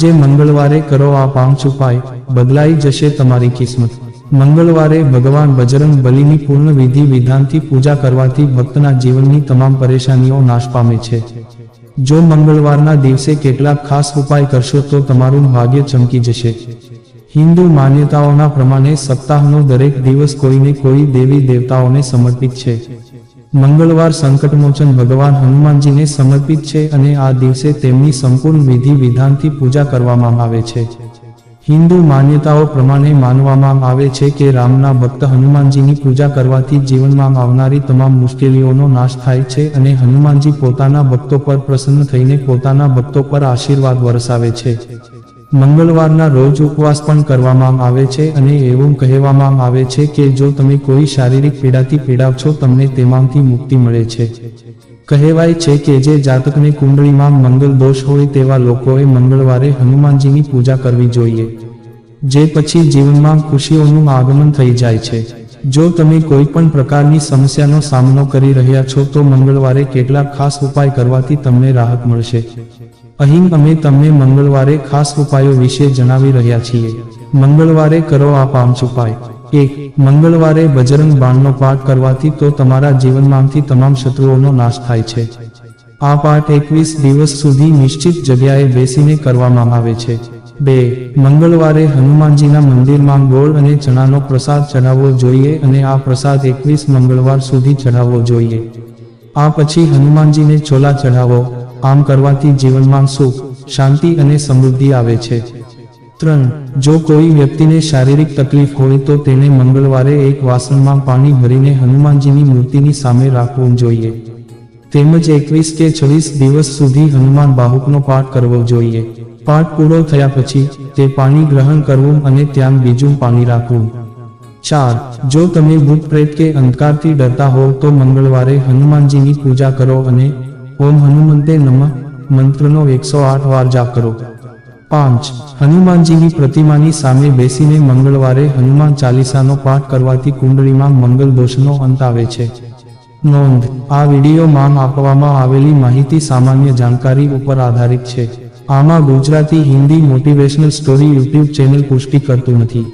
જે મંગળવારે કરો આ પાંચ ઉપાય બદલાઈ જશે તમારી કિસ્મત. મંગળવારે ભગવાન બજરંગ બલીની પૂર્ણ વિધિ વિધાનથી પૂજા કરવાથી ભક્તના જીવનની તમામ પરેશાનીઓ નાશ પામે છે. જો મંગળવારના દિવસે કેટલાક ખાસ ઉપાય કરશો તો તમારું ભાગ્ય ચમકી જશે. હિન્દુ માન્યતાઓના પ્રમાણે સપ્તાહનો દરેક દિવસ કોઈને કોઈ દેવી દેવતાઓને સમર્પિત છે. મંગળવાર સંકટમોચન ભગવાન હનુમાનજીને સમર્પિત છે અને આ દિવસે તેમની સંપૂર્ણ વિધિ વિધાનથી પૂજા કરવામાં આવે છે. હિન્દુ માન્યતાઓ પ્રમાણે માનવામાં આવે છે કે રામના ભક્ત હનુમાનજીની પૂજા કરવાથી જીવનમાં આવનારી તમામ મુશ્કેલીઓનો નાશ થાય છે અને હનુમાનજી પોતાના ભક્તો પર પ્રસન્ન થઈને પોતાના ભક્તો પર આશીર્વાદ વરસાવે છે. મંગળવારના રોજ ઉપવાસ પણ કરવામાં આવે છે અને એવું કહેવામાં આવે છે કે જો તમે કોઈ શારીરિક પીડાથી પીડાવ છો, તમને તેમાંથી મુક્તિ મળે છે. કહેવાય છે કે જે જાતકને કુંડળીમાં મંગળ દોષ હોય તેવા લોકોએ મંગળવારે હનુમાનજીની પૂજા કરવી જોઈએ. જે પછી જીવનમાં ખુશીઓનું આગમન થઈ જાય છે. જો તમે કોઈ પણ પ્રકારની સમસ્યાનો સામનો કરી રહ્યા છો, તો મંગળવારે કેટલાક ખાસ ઉપાય કરવાથી તમને રાહત મળશે. અહીં અમે તમને મંગળવારે ખાસ ઉપાયો વિશે જણાવી રહ્યા છીએ. મંગળવારે કરો આ પાંચ ઉપાય એક, મંગળવારે બજરંગ બાણનો પાઠ કરવાથી તો તમારા જીવનમાંથી તમામ શત્રુઓનો નાશ થાય છે. આ પાઠ એકવીસ દિવસ સુધી નિશ્ચિત જગ્યાએ બેસીને કરવામાં આવે છે. બે, મંગળવારે હનુમાનજીના મંદિરમાં ગોળ અને ચણાનો પ્રસાદ ચઢાવવો જોઈએ અને આ પ્રસાદ એકવીસ મંગળવાર સુધી ચઢાવવો જોઈએ. આ પછી હનુમાનજીને ચોલા ચઢાવો. આમ કરવાથી જીવનમાં સુખ, શાંતિ અને સમૃદ્ધિ આવે છે. ત્રણ, જો કોઈ વ્યક્તિને શારીરિક તકલીફ હોય તો તેને મંગળવારે એક વાસણમાં પાણી ભરીને હનુમાનજીની મૂર્તિની સામે રાખવું જોઈએ. તેમજ એકવીસ કે છવ્વીસ દિવસ સુધી હનુમાન બાહુકનો પાઠ કરવો જોઈએ. પાઠ પૂરો થયા પછી તે પાણી ગ્રહણ કરવું અને ત્યાં બીજું પાણી રાખવું. ચાર, જો તમે ભૂત પ્રેત કે અંધકારથી ડરતા હોવ તો મંગળવારે હનુમાનજીની પૂજા કરો અને ઓમ હનુમંતે નમઃ. મંત્રનો એકસો આઠ વાર જાપ કરો. પાંચ. હનુમાનજીની પ્રતિમાની સામે બેસીને મંગળવારે હનુમાન ચાલીસાનો પાઠ કરવાથી કુંડળીમાં મંગલ દોષનો અંત આવે છે. નોંધ. આ વિડીયોમાં આપવામાં આવેલી માહિતી સામાન્ય જાણકારી ઉપર આધારિત છે. આમાં Gujarati Hindi motivational story YouTube channel પુષ્ટિ કરતું નથી.